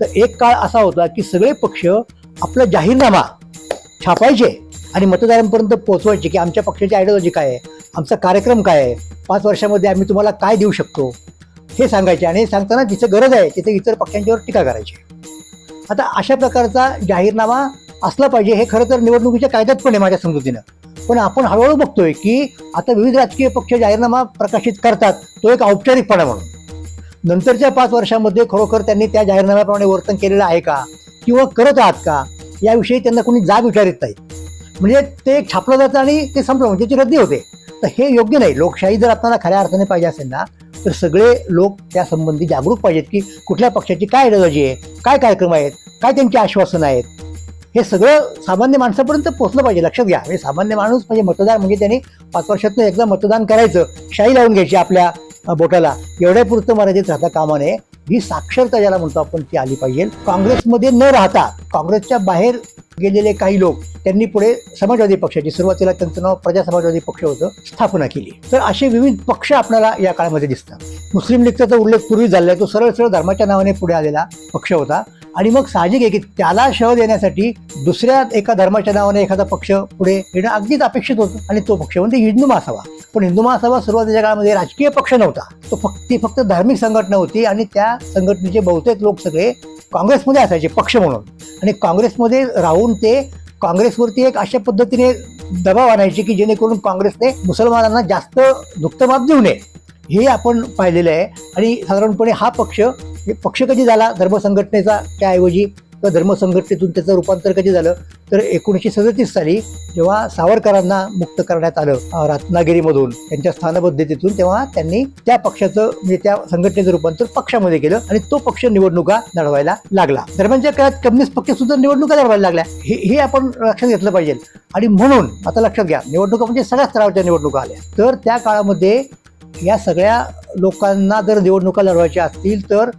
तर एक काळ असा होता की सगळे पक्ष आपला जाहीरनामा छापायचे आणि मतदारांपर्यंत पोहोचवायचे की आमच्या पक्षाची आयडिओलॉजी काय आहे? आमचा कार्यक्रम काय आहे? पाच वर्षामध्ये आम्ही तुम्हाला काय देऊ शकतो? हे सांगायचे आणि हे सांगताना जिथं गरज आहे तिथे इतर पक्षांच्यावर टीका करायची. आता अशा प्रकारचा जाहीरनामा असला पाहिजे हे खरं तर निवडणुकीच्या कायद्यात पण आहे माझ्या समजुतीनं. पण आपण हळूहळू बघतोय की आता विविध राजकीय पक्ष जाहीरनामा प्रकाशित करतात तो एक औपचारिकपणा म्हणून. नंतरच्या पाच वर्षामध्ये खरोखर त्यांनी त्या जाहीरनाम्याप्रमाणे वर्तन केलेलं आहे का? किंवा करत आहात का? याविषयी त्यांना कोणी जाब विचारित नाही. म्हणजे ते छापलं जातं आणि ते संपलं. म्हणजे ती रद्दी होते. तर हे योग्य नाही. लोकशाही जर आपल्याला खऱ्या अर्थाने पाहिजे असेल ना तर सगळे लोक त्यासंबंधी जागरूक पाहिजेत की कुठल्या पक्षाची काय आयडिओलॉजी आहे काय कार्यक्रम आहेत काय त्यांची आश्वासनं आहेत. हे सगळं सामान्य माणसापर्यंत पोहोचलं पाहिजे. लक्षात घ्या. म्हणजे सामान्य माणूस म्हणजे मतदार म्हणजे त्यांनी पाच वर्षातनं एकदा मतदान करायचं शाही लावून घ्यायची आपल्या बोटाला. एवढ्या पुरतं मर्यादित राहता कामा नये. ही साक्षरता ज्याला म्हणतो आपण ती आली पाहिजे. काँग्रेसमध्ये न राहता काँग्रेसच्या बाहेर गेलेले काही लोक त्यांनी पुढे समाजवादी पक्षाची सुरुवातीला त्यांचं नाव प्रजा समाजवादी पक्ष होतं स्थापना केली. तर असे विविध पक्ष आपल्याला या काळामध्ये दिसतात. मुस्लिम लीगचा उल्लेख पूर्वी झालेला आहे. तो सरळ सरळ धर्माच्या नावाने पुढे आलेला पक्ष होता. आणि मग साहजिक आहे की त्याला शह देण्यासाठी दुसऱ्या एका धर्माच्या नावाने एखादा पक्ष पुढे येणं अगदीच अपेक्षित होतं. आणि तो पक्ष म्हणजे हिंदू महासभा. पण हिंदू महासभा सुरुवातीच्या काळामध्ये राजकीय पक्ष नव्हता. तो फक्त ती फक्त धार्मिक संघटना होती आणि त्या संघटनेचे बहुतेक लोक सगळे काँग्रेसमध्ये असायचे पक्ष म्हणून. आणि काँग्रेसमध्ये राहून ते काँग्रेसवरती एक अशा पद्धतीने दबाव आणायचे की जेणेकरून काँग्रेसने मुसलमानांना जास्त दुःखमाप देऊ नये. हे आपण पाहिलेलं आहे. आणि साधारणपणे हा पक्ष हे पक्ष कधी झाला? धर्मसंघटनेचा त्याऐवजी किंवा धर्मसंघटनेतून त्याचं रूपांतर कधी झालं? तर एकोणीसशे सदतीस साली जेव्हा सावरकरांना मुक्त करण्यात आलं रत्नागिरीमधून त्यांच्या स्थानबद्धतेतून तेव्हा त्यांनी त्या पक्षाचं म्हणजे त्या संघटनेचं रूपांतर पक्षामध्ये केलं आणि तो पक्ष निवडणुका लढवायला लागला. दरम्यानच्या काळात कम्युनिस्ट पक्ष सुद्धा निवडणुका लढवायला लागल्या. हे हे आपण लक्षात घेतलं पाहिजे. आणि म्हणून आता लक्षात घ्या निवडणुका म्हणजे सगळ्या स्तरावरच्या निवडणुका आल्या. तर त्या काळामध्ये या सगळ्या लोकांना जर निवडणुका लढवायच्या असतील तर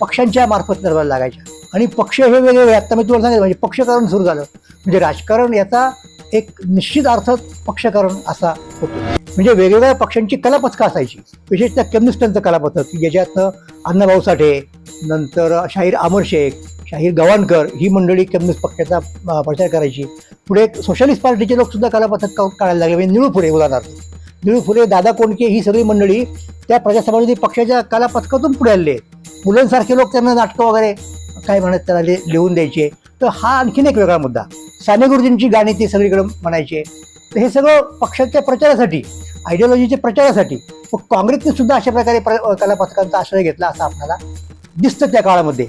पक्षांच्या मार्फत लढवायला लागायच्या. आणि पक्ष हे वेगवेगळे आता मी तुम्हाला सांगितलं म्हणजे पक्षकारण सुरू झालं. म्हणजे राजकारण याचा एक निश्चित अर्थ पक्षकारण असा होतो. म्हणजे वेगवेगळ्या पक्षांची कलापथकं असायची. विशेषतः कम्युनिस्टांचं कलापथक की ज्याच्यातनं अण्णाभाऊ साठे नंतर शाहीर अमर शेख शाहीर गवाणकर ही मंडळी कम्युनिस्ट पक्षाचा प्रचार करायची. पुढे सोशलिस्ट पार्टीचे लोकसुद्धा कलापथक काढायला लागले म्हणजे निळू पुढे उदाहरणार्थ. निळू फुले दादा कोंडके ही सगळी मंडळी त्या प्रजा पक्षाच्या कलापथकातून पुढे आले. मुलांसारखे लोक त्यांना नाटकं वगैरे काय म्हणत त्याला लिहून द्यायचे. तर हा आणखीन एक वेगळा मुद्दा. साने गुरुजींची गाणी ते सगळीकडे म्हणायचे. तर हे सगळं पक्षाच्या प्रचारासाठी आयडिओलॉजीच्या प्रचारासाठी मग काँग्रेसने सुद्धा अशा प्रकारे प्र कलापथकांचा आश्रय घेतला असं आपल्याला दिसतं त्या काळामध्ये.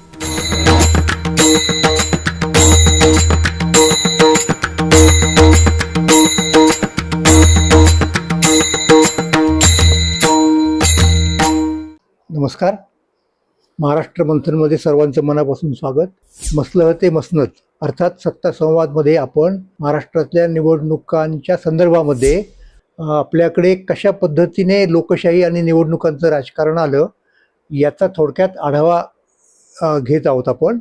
नमस्कार. महाराष्ट्र मंथनमध्ये सर्वांचं मनापासून स्वागत. मसलं ते मसनत अर्थात सत्ता संवादमध्ये आपण महाराष्ट्रातल्या निवडणुकांच्या संदर्भामध्ये आपल्याकडे कशा पद्धतीने लोकशाही आणि निवडणुकांचं राजकारण आलं याचा थोडक्यात आढावा घेत आहोत आपण.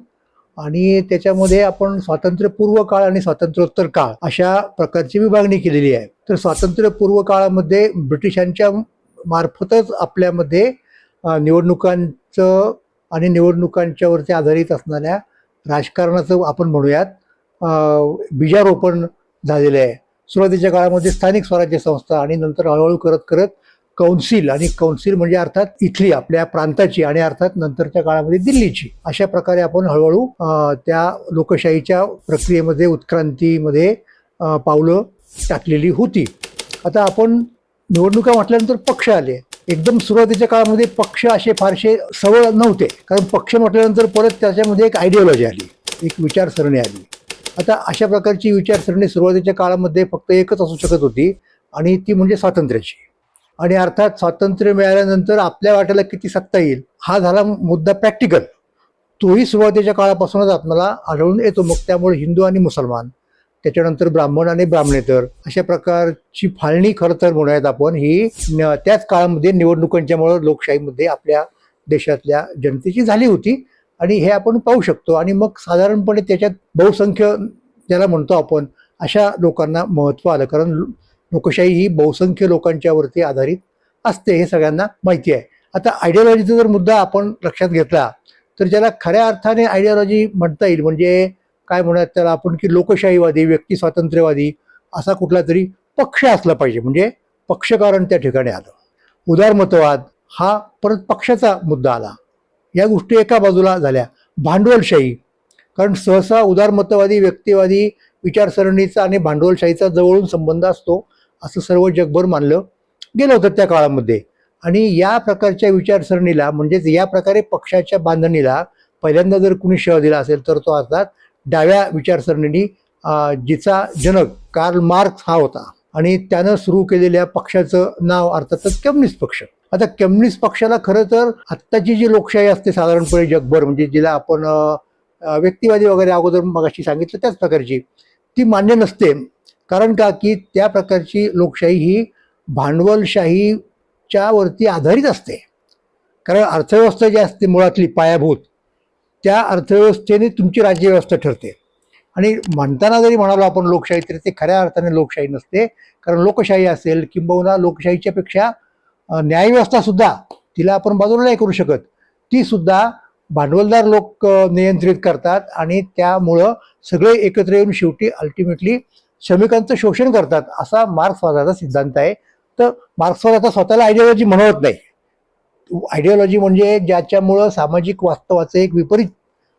आणि त्याच्यामध्ये आपण स्वातंत्र्यपूर्व काळ आणि स्वातंत्र्योत्तर काळ अशा प्रकारची विभागणी केलेली आहे. तर स्वातंत्र्यपूर्व काळामध्ये ब्रिटिशांच्या मार्फतच आपल्यामध्ये निवडणुकांचं आणि निवडणुकांच्यावरती आधारित असणाऱ्या राजकारणाचं आपण म्हणूयात. बीजारोपण झालेलं आहे. सुरुवातीच्या काळामध्ये स्थानिक स्वराज्य संस्था आणि नंतर हळूहळू करत करत कौन्सिल आणि कौन्सिल म्हणजे अर्थात इथली आपल्या प्रांताची आणि अर्थात नंतरच्या काळामध्ये दिल्लीची अशा प्रकारे आपण हळूहळू त्या लोकशाहीच्या प्रक्रियेमध्ये उत्क्रांतीमध्ये पावलं टाकलेली होती. आता आपण निवडणुका म्हटल्यानंतर पक्ष आले. एकदम सुरुवातीच्या काळामध्ये पक्ष असे फारसे सवळ नव्हते. कारण पक्ष म्हटल्यानंतर परत त्याच्यामध्ये एक आयडिओलॉजी आली. एक विचारसरणी आली. आता अशा प्रकारची विचारसरणी सुरुवातीच्या काळामध्ये फक्त एकच असू शकत होती आणि ती म्हणजे स्वातंत्र्याची. आणि अर्थात स्वातंत्र्य मिळाल्यानंतर आपल्या वाट्याला किती सत्ता येईल हा झाला मुद्दा प्रॅक्टिकल तोही सुरुवातीच्या काळापासूनच आपल्याला आढळून येतो. मग त्यामुळे हिंदू आणि मुसलमान त्याच्यानंतर ब्राह्मण आणि ब्राह्मणेतर अशा प्रकारची फाळणी खरं तर म्हणूयात आपण ही त्याच काळामध्ये निवडणुकांच्यामुळं लोकशाहीमध्ये आपल्या देशातल्या जनतेची झाली होती. आणि हे आपण पाहू शकतो. आणि मग साधारणपणे त्याच्यात बहुसंख्य ज्याला म्हणतो आपण अशा लोकांना महत्त्व आलं. कारण लोकशाही ही बहुसंख्य लोकांच्यावरती आधारित असते हे सगळ्यांना माहिती आहे. आता आयडिओलॉजीचा जर मुद्दा आपण लक्षात घेतला तर ज्याला खऱ्या अर्थाने आयडिओलॉजी म्हणता येईल म्हणजे काय म्हणूयात त्याला आपण की लोकशाहीवादी व्यक्ती स्वातंत्र्यवादी असा कुठला तरी पक्ष असला पाहिजे. म्हणजे पक्षकारण त्या ठिकाणी आलं. उदारमतवाद हा परत पक्षाचा मुद्दा आला. या गोष्टी एका बाजूला झाल्या. भांडवलशाही. कारण सहसा उदारमतवादी व्यक्तिवादी विचारसरणीचा आणि भांडवलशाहीचा जवळून संबंध असतो असं सर्व जगभर मानलं गेलं होतं त्या काळामध्ये. आणि या प्रकारच्या विचारसरणीला म्हणजेच या प्रकारे पक्षाच्या बांधणीला पहिल्यांदा जर कुणी शह दिला असेल तर तो अर्थात डाव्या विचारसरणीनी जिचा जनक कार्ल मार्क्स हा होता. आणि त्यानं सुरू केलेल्या पक्षाचं नाव अर्थातच कम्युनिस्ट पक्ष. आता कम्युनिस्ट पक्षाला खरं तर आत्ताची जी लोकशाही असते साधारणपणे जगभर म्हणजे जिला आपण व्यक्तिवादी वगैरे अगोदर मगाशी सांगितलं त्याच प्रकारची ती मान्य नसते. कारण का? की त्या प्रकारची लोकशाही ही भांडवलशाहीच्या वरती आधारित असते. कारण अर्थव्यवस्था जी असते मुळातली पायाभूत त्या अर्थव्यवस्थेने तुमची राज्यव्यवस्था ठरते. आणि म्हणताना जरी म्हणालो आपण लोकशाही तरी ते खऱ्या अर्थाने लोकशाही नसते. कारण लोकशाही असेल किंबहुना लोकशाहीच्या पेक्षा तिला आपण बाजूला नाही करू शकत. ती सुद्धा भांडवलदार लोक नियंत्रित करतात आणि त्यामुळं सगळे एकत्र येऊन शेवटी अल्टिमेटली श्रमिकांचं शोषण करतात असा मार्क्सवादाचा सिद्धांत आहे. तर मार्क्सवाद आता स्वतःला आयडिओलॉजी म्हणवत नाही. आयडिओलॉजी म्हणजे ज्याच्यामुळं सामाजिक वास्तवाचं एक विपरीत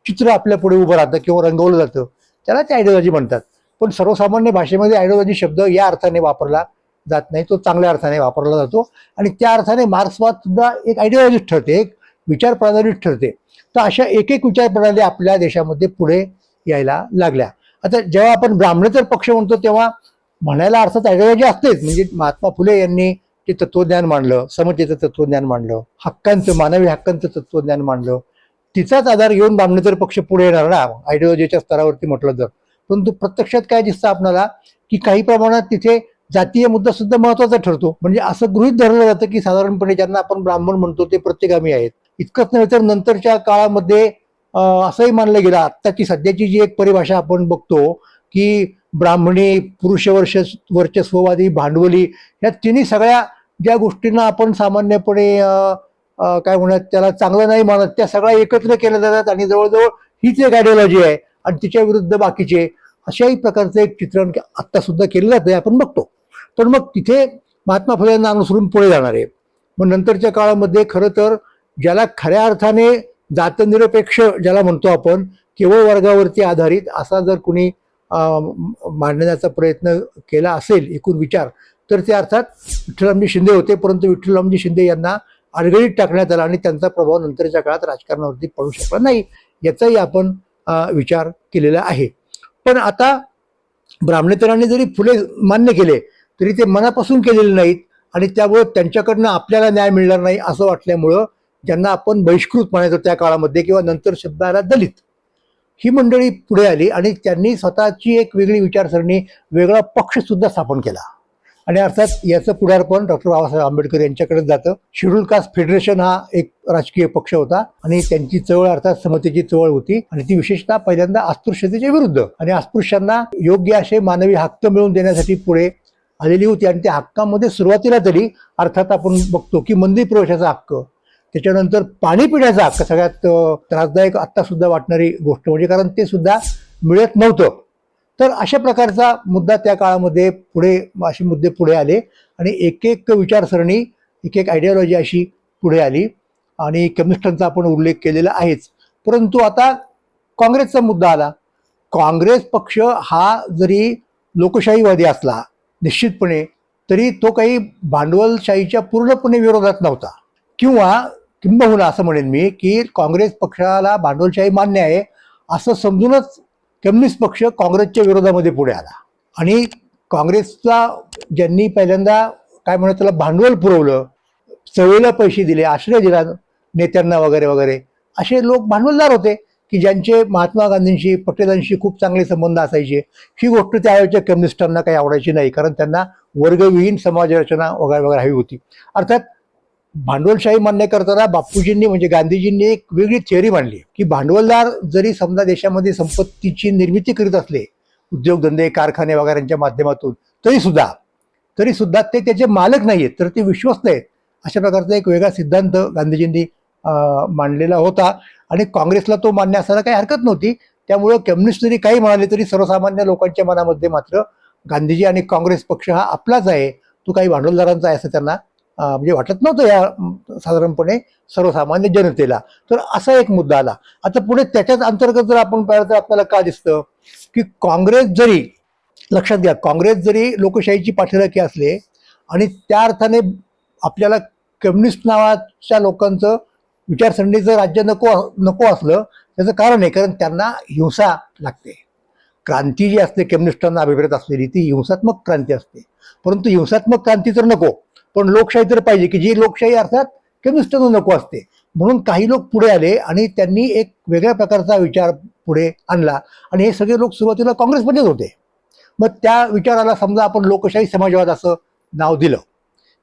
चित्र आपल्या पुढे उभं राहतं किंवा रंगवलं जातं. त्याला ते आयडिओलॉजी म्हणतात. पण सर्वसामान्य भाषेमध्ये आयडिओलॉजी शब्द या अर्थाने वापरला जात नाही तो चांगल्या अर्थाने वापरला जातो. आणि त्या अर्थाने मार्क्सवाद सुद्धा एक आयडिओलॉजीच ठरते एक विचार प्रणालीच ठरते. तर अशा एक एक विचार प्रणाली आपल्या देशामध्ये पुढे यायला लागल्या. आता जेव्हा आपण ब्राह्मणेतर पक्ष म्हणतो तेव्हा म्हणायला अर्थात आयडिओलॉजी असतेच. म्हणजे महात्मा फुले यांनी ते तत्वज्ञान मांडलं समतेचं तत्वज्ञान मांडलं हक्कांचं मानवी हक्कांचं तत्वज्ञान मांडलं. तिचाच आधार घेऊन ब्राह्मणेतर पक्ष पुढे येणार ना आयडिओलॉजीच्या स्तरावरती म्हटलं तर. परंतु प्रत्यक्षात काय दिसतं आपल्याला की काही प्रमाणात तिथे जातीय मुद्दा सुद्धा महत्त्वाचा ठरतो. म्हणजे असं गृहित धरलं जातं की साधारणपणे ज्यांना आपण ब्राह्मण म्हणतो ते प्रत्येकामी आहेत. इतकंच नव्हे तर नंतरच्या काळामध्ये असंही मानलं गेलं. आत्ताची सध्याची जी एक परिभाषा आपण बघतो की ब्राह्मणी पुरुष वर्ष वर्चस्ववादी भांडवली ह्या तिन्ही सगळ्या ज्या गोष्टींना आपण सामान्यपणे काय म्हणत त्याला चांगलं नाही मानत त्या सगळ्या एकत्र केल्या जातात आणि जवळजवळ हीच एक आयडिओलॉजी आहे आणि तिच्या विरुद्ध बाकीचे अशाही प्रकारचं एक चित्रण आत्ता सुद्धा केलं जातं आहे आपण बघतो. पण मग तिथे महात्मा फुलेंना अनुसरून पुढे जाणार आहे. मग नंतरच्या काळामध्ये खरं तर ज्याला खऱ्या अर्थाने जातनिरपेक्ष ज्याला म्हणतो आपण केवळ वर्गावरती आधारित असा जर कुणी मांडण्याचा प्रयत्न केला असेल एकूण विचार तर ते अर्थात विठ्ठलरामजी शिंदे होते परंतु विठ्ठलरामजी शिंदे यांना अडगळीत टाकण्यात आला आणि त्यांचा प्रभाव नंतरच्या काळात राजकारणावरती पडू शकला नाही याचाही आपण विचार केलेला आहे. पण आता ब्राह्मणेतरांनी जरी फुले मान्य केले तरी ते मनापासून केलेले नाहीत आणि त्यामुळे त्यांच्याकडनं आपल्याला न्याय मिळणार नाही असं वाटल्यामुळं ज्यांना आपण बहिष्कृत म्हणायचो त्या काळामध्ये किंवा नंतर शब्द आला दलित ही मंडळी पुढे आली आणि त्यांनी स्वतःची एक वेगळी विचारसरणी वेगळा पक्षसुद्धा स्थापन केला. आणि अर्थात याचं पुढारपण डॉक्टर बाबासाहेब आंबेडकर यांच्याकडे जातं. शेड्यूल कास्ट फेडरेशन हा एक राजकीय पक्ष होता आणि त्यांची चळवळ अर्थात समतेची चळवळ होती आणि ती विशेषतः पहिल्यांदा अस्पृश्यतेच्या विरुद्ध. आणि अस्पृश्यांना योग्य असे मानवी हक्क मिळवून देण्यासाठी पुढे आलेली होती आणि त्या हक्कामध्ये सुरुवातीला तरी अर्थात आपण बघतो की मंदिर प्रवेशाचा हक्क त्याच्यानंतर पाणी पिण्याचा हक्क सगळ्यात त्रासदायक आत्ता सुद्धा वाटणारी गोष्ट म्हणजे कारण ते सुद्धा मिळत नव्हतं. तर अशा प्रकारचा मुद्दा त्या काळामध्ये पुढे असे मुद्दे पुढे आले आणि एक एक विचारसरणी एक एक आयडिओलॉजी अशी पुढे आली आणि कम्युनिस्टांचा आपण उल्लेख केलेला आहेच. परंतु आता काँग्रेसचा मुद्दा आला. काँग्रेस पक्ष हा जरी लोकशाहीवादी असला निश्चितपणे तरी तो काही भांडवलशाहीच्या पूर्णपणे विरोधात नव्हता. किंवा किंबहुना असं म्हणेन मी की काँग्रेस पक्षाला भांडवलशाही मान्य आहे असं समजूनच कम्युनिस्ट पक्ष काँग्रेसच्या विरोधामध्ये पुढे आला. आणि काँग्रेसचा ज्यांनी पहिल्यांदा काय म्हणत त्याला भांडवल पुरवलं चवळीला पैसे दिले आश्रय दिला नेत्यांना वगैरे वगैरे असे लोक भांडवलदार होते की ज्यांचे महात्मा गांधींशी पटेलांशी खूप चांगले संबंध असायचे. ही गोष्ट त्यावेळेच्या कम्युनिस्टांना काही आवडायची नाही कारण त्यांना वर्गविहीन समाजरचना वगैरे वगैरे हवी होती. अर्थात भांडवलशाही मान्य करताना बापूजींनी म्हणजे गांधीजींनी एक वेगळी थेअरी मांडली. की भांडवलदार जरी समजा देशामध्ये संपत्तीची निर्मिती करीत असले उद्योगधंदे कारखाने वगैरेंच्या माध्यमातून तरी सुद्धा तरी सुद्धा ते त्याचे मालक नाही आहेत तर ते विश्वस्त आहेत अशा प्रकारचा एक वेगळा सिद्धांत गांधीजींनी मांडलेला होता. आणि काँग्रेसला तो मान्य असायला काही हरकत नव्हती. त्यामुळं कम्युनिस्ट जरी काही म्हणाले तरी सर्वसामान्य लोकांच्या मनामध्ये मात्र गांधीजी आणि काँग्रेस पक्ष हा आपलाच आहे. तो काही भांडवलदारांचा आहे असं त्यांना म्हणजे वाटत नव्हतं या साधारणपणे सर्वसामान्य जनतेला. तर असा एक मुद्दा आला. आता पुढे त्याच्याच अंतर्गत जर आपण पाहिलं तर आपल्याला का दिसतं? की काँग्रेस जरी लक्षात घ्या काँग्रेस जरी लोकशाहीची पाठीराखी असले आणि त्या अर्थाने आपल्याला कम्युनिस्ट नावाच्या लोकांचं विचारसरणीचं राज्य नको नको असलं त्याचं कारण आहे. कारण त्यांना हिंसा लागते. क्रांती जी असते कम्युनिस्टांना अभिप्रेत असलेली ती हिंसात्मक क्रांती असते. परंतु हिंसात्मक क्रांती तर नको. पण लोकशाही तर पाहिजे की जी लोकशाही अर्थात कम्युनिस्टांना नको असते. म्हणून काही लोक पुढे आले आणि त्यांनी एक वेगळ्या प्रकारचा विचार पुढे आणला. आणि हे सगळे लोक सुरुवातीला काँग्रेसमध्येच होते. मग त्या विचाराला समजा आपण लोकशाही समाजवाद असं नाव दिलं.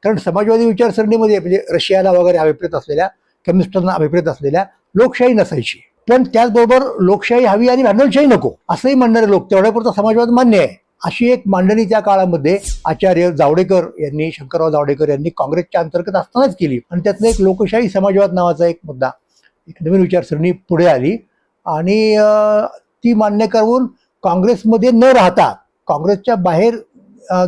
कारण समाजवादी विचारसरणीमध्ये म्हणजे रशियाला वगैरे अभिप्रेत असलेल्या कम्युनिस्टांना अभिप्रेत असलेल्या लोकशाही नसायची. पण त्याचबरोबर लोकशाही हवी आणि भांडवलशाही नको असंही म्हणणारे लोक तेवढ्यापुरता समाजवाद मान्य आहे. अशी एक मांडणी त्या काळामध्ये आचार्य जावडेकर यांनी शंकरराव जावडेकर यांनी काँग्रेसच्या अंतर्गत असतानाच केली. आणि त्यातलं एक लोकशाही समाजवाद नावाचा एक मुद्दा एक नवीन विचारसरणी पुढे आली. आणि ती मान्य करून काँग्रेसमध्ये न राहता काँग्रेसच्या बाहेर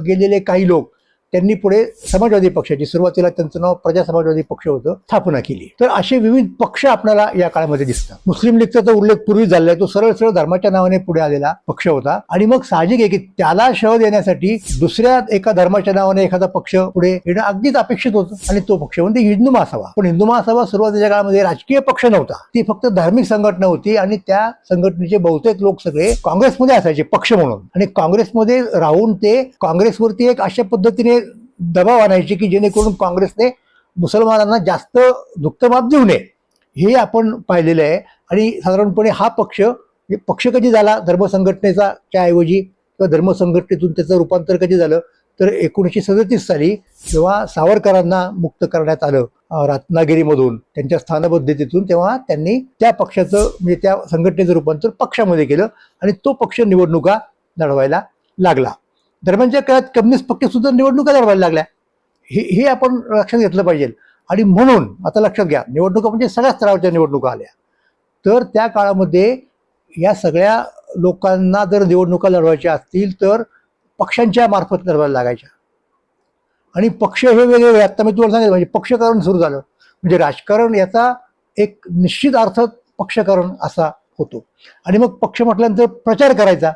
गेलेले काही लोक त्यांनी पुढे समाजवादी पक्षाची सुरुवातीला त्यांचं नाव प्रजा समाजवादी पक्ष होतं स्थापना केली. तर असे विविध पक्ष आपल्याला या काळामध्ये दिसतात. मुस्लिम लीगचा तर उल्लेख पूर्वी झालेला आहे तो सरळ सरळ धर्माच्या नावाने पुढे आलेला पक्ष होता. आणि मग साहजिक आहे की त्याला शह देण्यासाठी दुसऱ्या एका धर्माच्या नावाने एखादा पक्ष पुढे येणं अगदीच अपेक्षित होतं. आणि तो पक्ष म्हणजे हिंदू महासभा. पण हिंदू महासभा सुरुवातीच्या काळामध्ये राजकीय पक्ष नव्हता. ती फक्त धार्मिक संघटना होती आणि त्या संघटनेचे बहुतेक लोक सगळे काँग्रेसमध्ये असायचे पक्ष म्हणून. आणि काँग्रेसमध्ये राहून ते काँग्रेसवरती एक अशा पद्धतीने दबाव आणायचे की जेणेकरून काँग्रेसने मुसलमानांना जास्त दुःखमाप देऊ नये. हे आपण पाहिलेलं आहे. आणि साधारणपणे हा पक्ष हे पक्ष कधी झाला? धर्मसंघटनेचा त्याऐवजी किंवा धर्मसंघटनेतून त्याचं रूपांतर कधी झालं? तर एकोणीसशे सदतीस साली जेव्हा सावरकरांना मुक्त करण्यात आलं रत्नागिरीमधून त्यांच्या स्थानबद्धतेतून तेव्हा त्यांनी त्या पक्षाचं म्हणजे त्या संघटनेचं रूपांतर पक्षामध्ये केलं आणि तो पक्ष निवडणुका लढवायला लागला. दरम्यानच्या काळात कम्युनिस्ट पक्ष सुद्धा निवडणुका लढवायला लागल्या. हे हे आपण लक्षात घेतलं पाहिजे. आणि म्हणून आता लक्षात घ्या निवडणुका म्हणजे सगळ्या स्तरावरच्या निवडणुका आल्या. तर त्या काळामध्ये या सगळ्या लोकांना जर निवडणुका लढवायच्या असतील तर पक्षांच्या मार्फत लढवायला लागायच्या. आणि पक्ष हे वेगवेगळे आत्ता मी तुम्हाला सांगितलं म्हणजे पक्षकारण सुरू झालं. म्हणजे राजकारण याचा एक निश्चित अर्थ पक्षकारण असा होतो. आणि मग पक्ष म्हटल्यानंतर प्रचार करायचा.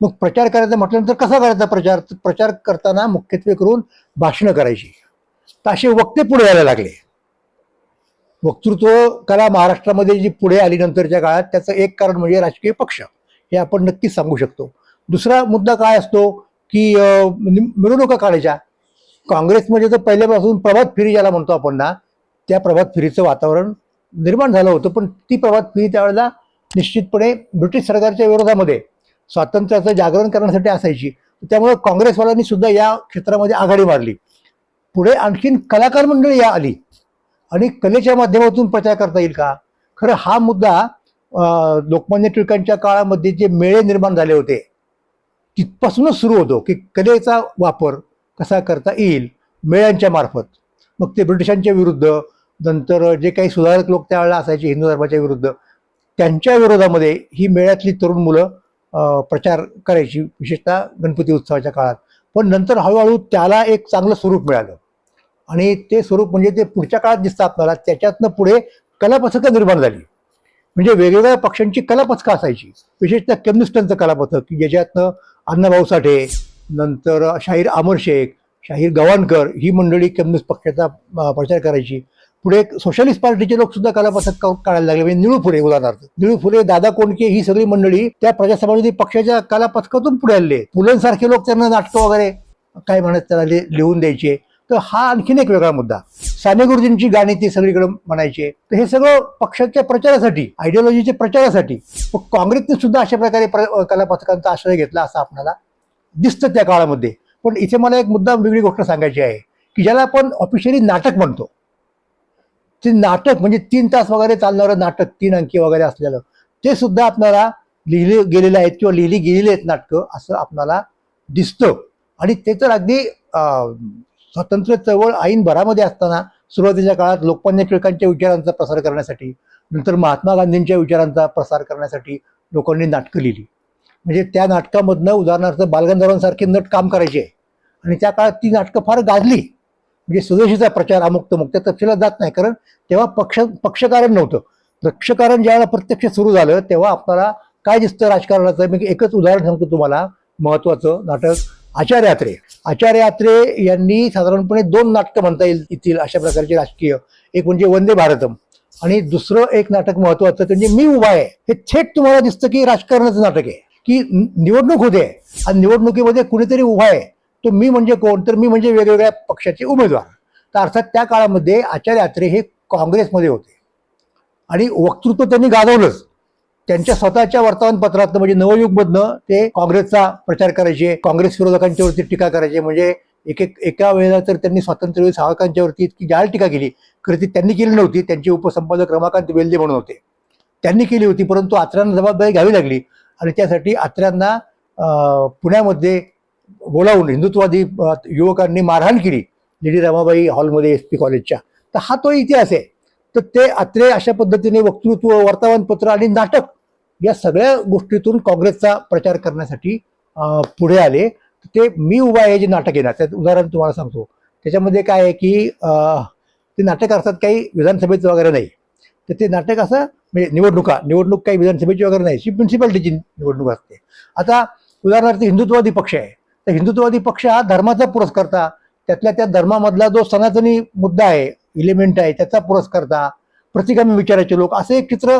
मग प्रचार करायचा म्हटल्यानंतर कसा करायचा प्रचार? प्रचार करताना मुख्यत्वे करून भाषणं करायची. तर असे वक्ते पुढे यायला लागले. वक्तृत्व कला महाराष्ट्रामध्ये जी पुढे आली नंतरच्या काळात त्याचं एक कारण म्हणजे राजकीय पक्ष. हे आपण नक्कीच सांगू शकतो. दुसरा मुद्दा काय असतो की मिरवणुका काढायच्या. काँग्रेसमध्ये तर पहिल्यापासून प्रभात फेरी ज्याला म्हणतो आपण ना त्या प्रभात फेरीचं वातावरण निर्माण झालं होतं पण ती प्रभात फेरी त्यावेळेला निश्चितपणे ब्रिटिश सरकारच्या विरोधामध्ये स्वातंत्र्याचं जागरण करण्यासाठी असायची. त्यामुळे काँग्रेसवाल्यांनी सुद्धा या क्षेत्रामध्ये आघाडी मारली. पुढे आणखीन कलाकार मंडळी या आली. आणि कलेच्या माध्यमातून प्रचार करता येईल का? खरं हा मुद्दा लोकमान्य टिळकांच्या काळामध्ये जे मेळे निर्माण झाले होते तिथपासूनच सुरू होतो की कलेचा वापर कसा करता येईल मेळ्यांच्या मार्फत. मग ते ब्रिटिशांच्या विरुद्ध नंतर जे काही सुधारक लोक त्यावेळेला असायचे हिंदू धर्माच्या विरुद्ध त्यांच्या विरोधामध्ये ही मेळ्यातली तरुण मुलं प्रचार करायची विशेषतः गणपती उत्सवाच्या काळात. पण नंतर हळूहळू त्याला एक चांगलं स्वरूप मिळालं. आणि ते स्वरूप म्हणजे ते पुढच्या काळात दिसतं आपल्याला त्याच्यातनं पुढे कलापथकं निर्माण झाली. म्हणजे वेगवेगळ्या पक्षांची कलापथकं असायची. विशेषतः कम्युनिस्टांचं कलापथक की ज्याच्यातनं अण्णाभाऊ साठे नंतर शाहीर अमर शेख शाहीर गवाणकर ही मंडळी कम्युनिस्ट पक्षाचा प्रचार करायची. पुढे सोशलिस्ट पार्टीचे लोक सुद्धा कलापथक काढायला लागले. म्हणजे निळू फुले उदाहरणार्थ. निळू फुले दादा कोंडके ही सगळी मंडळी त्या प्रजासमाजवादी पक्षाच्या कलापथकातून पुढे आले पुलंसारखे लोक त्यांना नाटकं वगैरे काय म्हणत त्याला लि- लिहून द्यायचे. तर हा आणखीन एक वेगळा मुद्दा. साने गुरुजींची गाणी ती सगळीकडे म्हणायचे. तर हे सगळं पक्षाच्या प्रचारासाठी आयडिओलॉजीच्या प्रचारासाठी काँग्रेसने सुद्धा अशा प्रकारे प्र- कलापथकांचा आश्रय घेतला असं आपल्याला दिसतं त्या काळामध्ये. पण इथे मला एक मुद्दा वेगळी गोष्ट सांगायची आहे की ज्याला आपण ऑफिशियली नाटक म्हणतो. ते नाटक म्हणजे तीन तास वगैरे चालणारं नाटक तीन अंकी वगैरे असलेलं. ते सुद्धा आपल्याला लिहिले गेलेले आहेत किंवा लिहिली गेलेली आहेत नाटकं असं आपल्याला दिसतं. आणि ते तर अगदी स्वातंत्र्य चळवळ ऐन भरामध्ये असताना सुरुवातीच्या काळात लोकमान्य टिळकांच्या विचारांचा प्रसार करण्यासाठी नंतर महात्मा गांधींच्या विचारांचा प्रसार करण्यासाठी लोकांनी नाटकं लिहिली. म्हणजे त्या नाटकामधनं उदाहरणार्थ बालगंधर्वांसारखे नट काम करायचे. आणि त्या काळात ती नाटकं फार गाजली. म्हणजे स्वदेशीचा प्रचार अमुक तमुक त्या तपशिलात जात नाही. कारण तेव्हा पक्ष पक्षकारण नव्हतं. पक्षकारण ज्यावेळेला प्रत्यक्ष सुरू झालं तेव्हा आपल्याला काय दिसतं राजकारणाचं? मी एकच उदाहरण सांगतो तुम्हाला महत्वाचं नाटक आचार्य यात्रे. आचार्य यात्रे यांनी साधारणपणे दोन नाटकं म्हणता येईल येतील अशा प्रकारचे राजकीय. एक म्हणजे वंदे भारतम. आणि दुसरं एक नाटक महत्वाचं म्हणजे मी उभा आहे. हे थेट तुम्हाला दिसतं की राजकारणाचं नाटक आहे. की निवडणूक होते. आणि निवडणुकीमध्ये कुणीतरी उभा आहे. तो मी म्हणजे कोण? तर मी म्हणजे वेगवेगळ्या पक्षाचे उमेदवार. तर अर्थात त्या काळामध्ये आचार्य अत्रे हे काँग्रेसमध्ये होते. आणि वक्तृत्व त्यांनी गाजवलंच. त्यांच्या स्वतःच्या वर्तमानपत्रातनं म्हणजे नवयुगमधनं ते काँग्रेसचा प्रचार करायचे काँग्रेस विरोधकांच्यावरती टीका करायचे. म्हणजे एक एक एका वेळेला तर त्यांनी स्वातंत्र्यवीर सावरकांच्यावरती इतकी जाळ टीका केली. खरं ती त्यांनी केली नव्हती. त्यांचे उपसंपादक रमाकांत वेल्दे म्हणून होते. त्यांनी केली होती परंतु आत्र्यांना जबाबदारी घ्यावी लागली. आणि त्यासाठी आत्र्यांना पुण्यामध्ये बोलावून हिंदुत्ववादी युवकांनी मारहाण केली लेडी रमाबाई हॉलमध्ये एस पी कॉलेजच्या. तर हा तो इतिहास आहे. तर ते अत्रे अशा पद्धतीने वक्तृत्व वर्तमानपत्र आणि नाटक या सगळ्या गोष्टीतून काँग्रेसचा प्रचार करण्यासाठी पुढे आले. ते मी उभा आहे जे नाटक येणार. त्यात उदाहरण तुम्हाला सांगतो. त्याच्यामध्ये काय आहे की ते नाटक असतात काही विधानसभेचं वगैरे नाही. तर ते नाटक असं म्हणजे निवडणुका निवडणूक काही विधानसभेची वगैरे नाही. ती म्युन्सिपाल्टीची निवडणूक असते. आता उदाहरणार्थ हिंदुत्ववादी पक्ष आहे. तर हिंदुत्ववादी पक्ष हा धर्माचा पुरस्कर्ता. त्यातल्या त्या धर्मामधला जो सनातनी मुद्दा आहे इलिमेंट आहे त्याचा पुरस्कर्ता प्रतिगामी विचाराचे लोक असे एक चित्र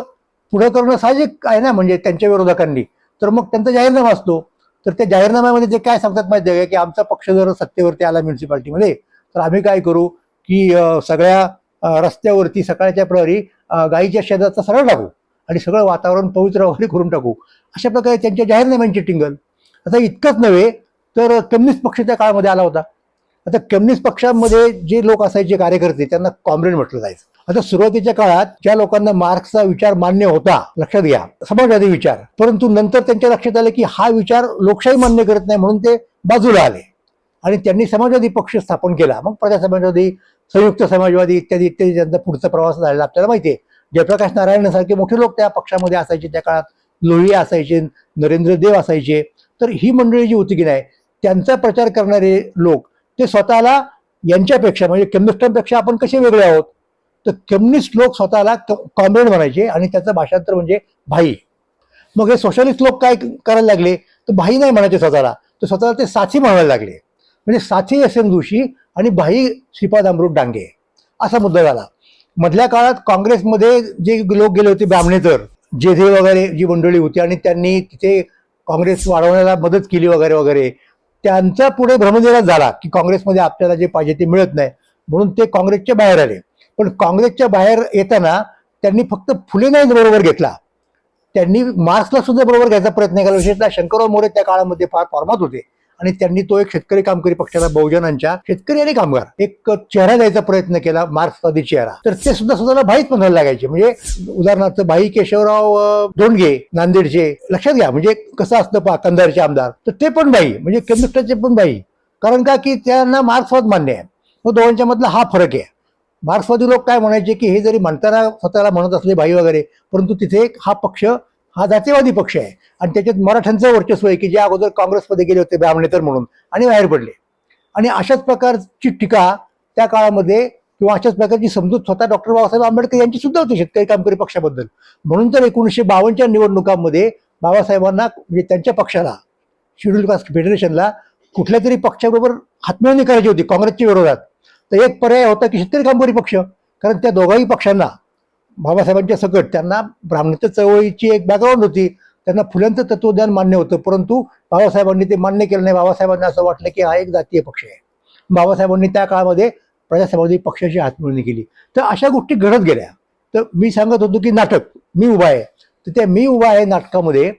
पुढं करणं साहजिक आहे ना म्हणजे त्यांच्या विरोधकांनी. तर मग त्यांचा जाहीरनामा असतो. तर त्या जाहीरनाम्यामध्ये जे काय सांगतात माहिती आहे की आमचा पक्ष जर सत्तेवरती आला म्युन्सिपाल्टीमध्ये तर आम्ही काय करू की सगळ्या रस्त्यावरती सकाळच्या प्रहरी गाईच्या शेजारचा सरळ टाकू आणि सगळं वातावरण पवित्र वगैरे करून टाकू. अशा प्रकारे त्यांच्या जाहीरनाम्यांची टिंगल. आता इतकंच नव्हे तर कम्युनिस्ट पक्ष त्या काळामध्ये आला होता. आता कम्युनिस्ट पक्षामध्ये जे लोक असायचे कार्यकर्ते त्यांना कॉम्रेड म्हटलं जायचं. आता सुरुवातीच्या काळात ज्या लोकांना मार्क्सचा विचार मान्य होता लक्षात घ्या समाजवादी विचार. परंतु नंतर त्यांच्या लक्षात आलं की हा विचार लोकशाही मान्य करत नाही म्हणून ते बाजूला आले. आणि त्यांनी समाजवादी पक्ष स्थापन केला. मग प्रजा समाजवादी संयुक्त समाजवादी इत्यादी इत्यादी त्यांचा पुढचा प्रवास झालेला आपल्याला माहिती आहे जयप्रकाश नारायणसारखे मोठे लोक त्या पक्षामध्ये असायचे. त्या काळात लोहिया असायचे नरेंद्र देव असायचे. तर ही मंडळी जी होती की नाही त्यांचा प्रचार करणारे लोक ते स्वतःला यांच्यापेक्षा म्हणजे कम्युनिस्टांपेक्षा आपण कसे वेगळे आहोत? तर कम्युनिस्ट लोक स्वतःला कॉम्रेड म्हणायचे आणि त्याचं भाषांतर म्हणजे भाई. मग हे सोशलिस्ट लोक काय करायला लागले? तर भाई नाही म्हणायचे स्वतःला. तर स्वतःला ते साथी म्हणायला लागले. म्हणजे साथी एस एम जोशी आणि भाई श्रीपाद अमृत डांगे. असा मुद्दा झाला. मधल्या काळात काँग्रेसमध्ये जे लोक गेले होते ब्राह्मणेतर जेधे वगैरे जी मंडळी होती आणि त्यांनी तिथे काँग्रेस वाढवण्याला मदत केली वगैरे वगैरे त्यांचा पुढे भ्रमनिराश झाला की काँग्रेसमध्ये आपल्याला जे पाहिजे ते मिळत नाही. म्हणून ते काँग्रेसच्या बाहेर आले. पण काँग्रेसच्या बाहेर येताना त्यांनी फक्त फुले नाही बरोबर घेतला. त्यांनी मार्क्सला सुद्धा बरोबर घ्यायचा प्रयत्न केला. विशेषतः शंकरराव मोरे त्या काळामध्ये फार फॉर्मात होते. आणि त्यांनी तो एक शेतकरी कामकरी पक्षाला बहुजनांच्या शेतकरी आणि कामगार. एक चेहरा द्यायचा प्रयत्न केला मार्क्सवादी चेहरा. तर ते सुद्धा स्वतःला भाईच म्हणायला लागायचे. म्हणजे उदाहरणार्थ भाई केशवराव अं, दोंडगे नांदेडचे लक्षात घ्या. म्हणजे कसं असतं पा कंधारचे आमदार. तर ते पण बाई. म्हणजे कम्युनिस्टाचे पण बाई. कारण का? की त्यांना मार्क्सवाद मान्य आहे. मग दोघांच्या मधला हा फरक आहे. मार्क्सवादी लोक काय म्हणायचे की हे जरी म्हणताना स्वतःला म्हणत असले भाई वगैरे परंतु तिथे एक हा पक्ष हा जातीवादी पक्ष आहे. आणि त्याच्यात मराठ्यांचं वर्चस्व आहे की जे अगोदर काँग्रेसमध्ये गेले होते ब्राह्मणेतर म्हणून आणि बाहेर पडले. आणि अशाच प्रकारची टीका त्या काळामध्ये किंवा अशाच प्रकारची समजूत स्वतः डॉक्टर बाबासाहेब आंबेडकर यांची सुद्धा होती शेतकरी कामकरी पक्षाबद्दल. म्हणून तर एकोणीसशे बावन्नच्या निवडणुकांमध्ये बाबासाहेबांना म्हणजे त्यांच्या पक्षाला शेड्यूल कास्ट फेडरेशनला कुठल्या तरी पक्षाबरोबर हातमिळवणी करायची होती काँग्रेसच्या विरोधात. तर एक पर्याय होता की शेतकरी कामकरी पक्ष कारण त्या दोघाही पक्षांना बाबासाहेबांच्या सकट त्यांना ब्राह्मणत्व चळवळीची एक बॅकग्राऊंड होती. त्यांना फुल्यांचं तत्वज्ञान मान्य होतं परंतु बाबासाहेबांनी ते मान्य केलं नाही. बाबासाहेबांना असं वाटलं की हा एक जातीय पक्ष आहे. बाबासाहेबांनी त्या काळामध्ये प्रजासमाजी पक्षाची हातमिळणी केली. तर अशा गोष्टी घडत गेल्या. तर मी सांगत होतो की नाटक मी उभा आहे. तर त्या मी उभा आहे नाटकामध्ये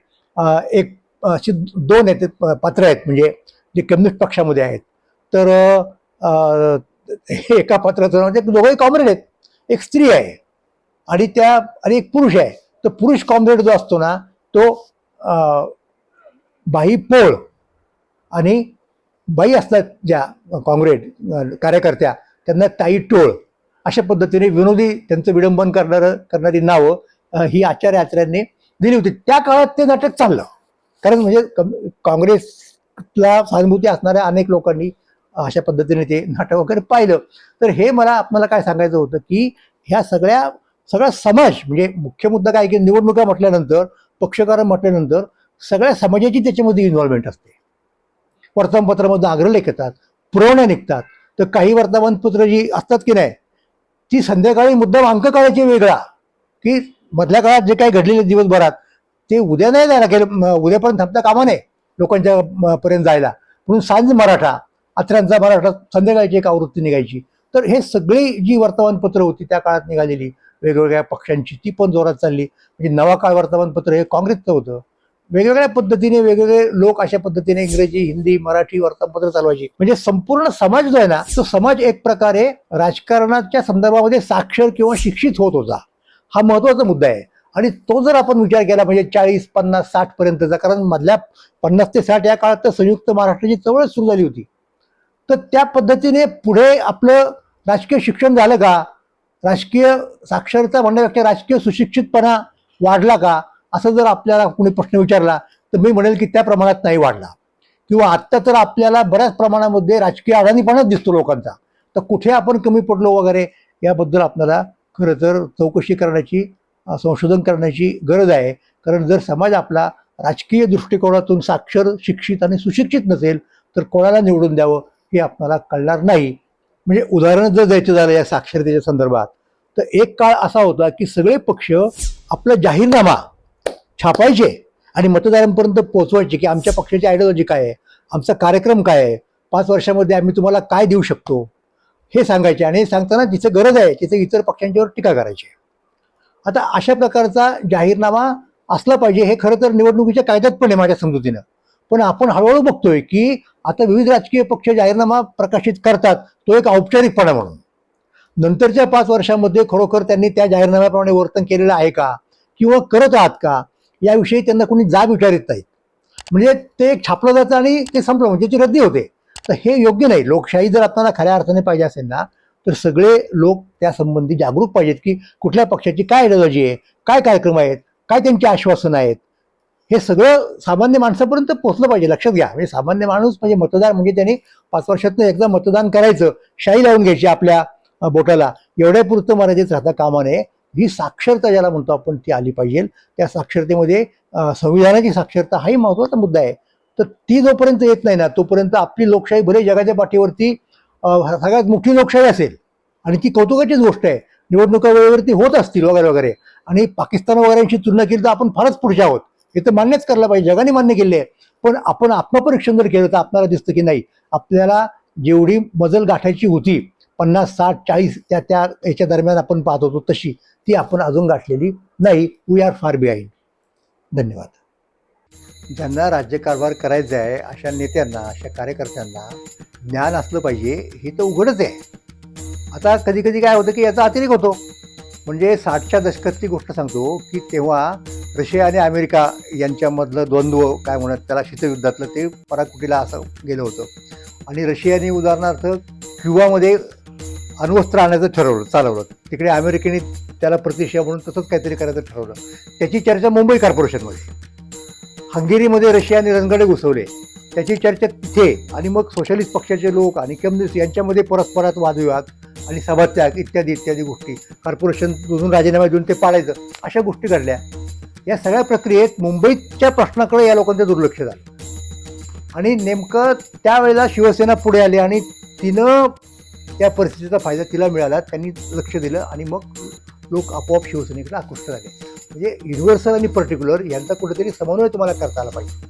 एक अशी दोन आहेत प- पात्र आहेत म्हणजे जे कम्युनिस्ट पक्षामध्ये आहेत. तर हे एका पात्राचं नाव दोघंही कॉम्रेड आहेत. एक स्त्री आहे. आणि त्या आणि एक पुरुष आहे. तो पुरुष कॉम्रेड जो असतो ना तो बाई पोळ आणि बाई असतात ज्या काँग्रेड कार्यकर्त्या त्यांना ताई टोळ. अशा पद्धतीने विनोदी त्यांचं विडंबन करणारं करणारी नावं ही आचार्य आचार्यांनी दिली होती. त्या काळात ते नाटक चाललं. कारण म्हणजे काँग्रेसला सहानुभूती असणाऱ्या अनेक लोकांनी अशा पद्धतीने ते नाटक वगैरे पाहिलं. तर हे मला आपल्याला काय सांगायचं होतं की ह्या सगळ्या सगळा समाज म्हणजे मुख्य मुद्दा काय की निवडणुका म्हटल्यानंतर पक्षकार म्हटल्यानंतर सगळ्या समाजाची त्याच्यामध्ये इन्व्हॉल्वमेंट असते. वर्तमानपत्रामध्ये अग्रलेख येतात पुरवण्या निघतात. तर काही वर्तमानपत्र जी असतात की नाही ती संध्याकाळी मुद्दाम अंक काढायची वेगळा. की मधल्या काळात जे काही घडलेले दिवसभरात ते उद्या नाही जायला गेलं उद्यापर्यंत थांबता कामा नये लोकांच्या पर्यंत जायला. म्हणून सांज मराठा अत्र्यांचा मराठा संध्याकाळची एक आवृत्ती निघायची. तर हे सगळी जी वर्तमानपत्र होती त्या काळात निघालेली वेगवेगळ्या पक्षांची ती पण जोरात चालली. म्हणजे नवा काळ वर्तमानपत्र हे काँग्रेसचं होतं. वेगवेगळ्या पद्धतीने वेगवेगळे लोक अशा पद्धतीने इंग्रजी हिंदी मराठी वर्तमानपत्र चालवायची. म्हणजे संपूर्ण समाज जो आहे ना तो समाज एक प्रकारे राजकारणाच्या संदर्भामध्ये साक्षर किंवा शिक्षित होत होता. हा महत्त्वाचा मुद्दा आहे. आणि तो जर आपण विचार केला म्हणजे चाळीस पन्नास साठ पर्यंतचा कारण मधल्या पन्नास ते साठ या काळात तर संयुक्त महाराष्ट्राची चवळच सुरू झाली होती. तर त्या पद्धतीने पुढे आपलं राजकीय शिक्षण झालं का? राजकीय साक्षरता म्हणण्यापेक्षा राजकीय सुशिक्षितपणा वाढला का? असं जर आपल्याला कोणी प्रश्न विचारला तर मी म्हणेल की त्या प्रमाणात नाही वाढला. किंवा आत्ता तर आपल्याला बऱ्याच प्रमाणामध्ये राजकीय अडाणीपणाच दिसतो लोकांचा. तर कुठे आपण कमी पडलो वगैरे याबद्दल आपल्याला खरं तर चौकशी करण्याची संशोधन करण्याची गरज आहे. कारण जर समाज आपला राजकीय दृष्टिकोनातून साक्षर शिक्षित आणि सुशिक्षित नसेल तर कोणाला निवडून द्यावं हे आपल्याला कळणार नाही. म्हणजे उदाहरण जर द्यायचं झालं या साक्षरतेच्या संदर्भात तर एक काळ असा होता की सगळे पक्ष आपला जाहीरनामा छापायचे आणि मतदारांपर्यंत पोहोचवायचे की आमच्या पक्षाची आयडिओलॉजी काय आहे आमचा कार्यक्रम काय आहे पाच वर्षामध्ये आम्ही तुम्हाला काय देऊ शकतो? हे सांगायचे आणि हे सांगताना जिथं गरज आहे तिथे इतर पक्षांच्यावर टीका करायची. आता अशा प्रकारचा जाहीरनामा असला पाहिजे हे खरं तर निवडणुकीच्या कायद्यात पण आहे माझ्या समजुतीनं. पण आपण हळूहळू बघतोय की आता विविध राजकीय पक्ष जाहीरनामा प्रकाशित करतात तो एक औपचारिकपणा म्हणून. नंतरच्या पाच वर्षामध्ये खरोखर त्यांनी त्या जाहीरनाम्याप्रमाणे वर्तन केलेलं आहे का किंवा करत आहात का याविषयी त्यांना कोणी जाब विचारित नाहीत. म्हणजे ते एक छापलं जातं आणि ते संपलं म्हणजे त्याची रद्दी होते. तर हे योग्य नाही. लोकशाही जर आपल्याला खऱ्या अर्थाने पाहिजे असेल ना तर सगळे लोक त्यासंबंधी जागरूक पाहिजेत की कुठल्या पक्षाची काय आयडिओलॉजी आहे काय कार्यक्रम आहेत काय त्यांची आश्वासनं आहेत. हे सगळं सामान्य माणसापर्यंत पोहोचलं पाहिजे. लक्षात घ्या. म्हणजे सामान्य माणूस म्हणजे मतदार म्हणजे त्यांनी पाच वर्षातनं एकदा मतदान करायचं शाई लावून घ्यायची आपल्या बोटाला. एवढ्या पुरतं मर्यादित राहता कामा नये. ही साक्षरता ज्याला म्हणतो आपण ती आली पाहिजे. त्या साक्षरतेमध्ये संविधानाची साक्षरता हाही महत्त्वाचा मुद्दा आहे. तर ती जोपर्यंत येत नाही ना तोपर्यंत आपली लोकशाही भले जगाच्या पाठीवरती सगळ्यात मोठी लोकशाही असेल. आणि ती कौतुकाचीच गोष्ट आहे. निवडणुका वेळेवरती होत असतील वगैरे वगैरे. आणि पाकिस्तान वगैरेंशी तुलना केली तर आपण फारच पुढच्या आहोत. हे तर मान्यच करायला पाहिजे. जगाने मान्य केले आहे. पण आपण आत्मपरीक्षण जर केलं तर आपल्याला दिसतं की नाही. आपल्याला जेवढी मजल गाठायची होती पन्नास साठ चाळीस त्या त्या याच्या दरम्यान आपण पाहत होतो तशी ती आपण अजून गाठलेली नाही. वी आर फार बिहाइंड धन्यवाद. ज्यांना राज्यकारभार करायचा आहे अशा नेत्यांना अशा कार्यकर्त्यांना ज्ञान असलं पाहिजे हे तर उघडच आहे. आता कधी कधी काय होतं की याचा अतिरेक होतो. म्हणजे साठच्या दशकातली गोष्ट सांगतो की तेव्हा रशिया आणि अमेरिका यांच्यामधलं द्वंद्व काय म्हणत त्याला शीतयुद्धातलं ते पराकुटीला असं गेलं होतं. आणि रशियाने उदाहरणार्थ क्युबामध्ये अण्वस्त्र आणायचं ठरवलं चालवलं. तिकडे अमेरिकेने त्याला प्रतिष्ठा म्हणून तसंच काहीतरी करायचं ठरवलं. त्याची चर्चा मुंबई कॉर्पोरेशनमध्ये. हंगेरीमध्ये रशियाने रणगाडे घुसवले. त्याची चर्चा तिथे आणि मग सोशलिस्ट पक्षाचे लोक आणि कम्युनिस्ट यांच्यामध्ये परस्परात वादविवाद आणि सभात्याग इत्यादी इत्यादी गोष्टी. कॉर्पोरेशनमधून राजीनामा देऊन ते पाळायचं अशा गोष्टी घडल्या. या सगळ्या प्रक्रियेत मुंबईच्या प्रश्नाकडे या लोकांचं दुर्लक्ष झालं. आणि नेमकं त्यावेळेला शिवसेना पुढे आली आणि तिनं त्या परिस्थितीचा फायदा तिला मिळाला. त्यांनी लक्ष दिलं आणि मग लोक आपोआप शिवसेनेकडे आकृष्ट झाले. म्हणजे युनिव्हर्सल आणि पर्टिक्युलर यांचा कुठेतरी समन्वय तुम्हाला करता आला पाहिजे.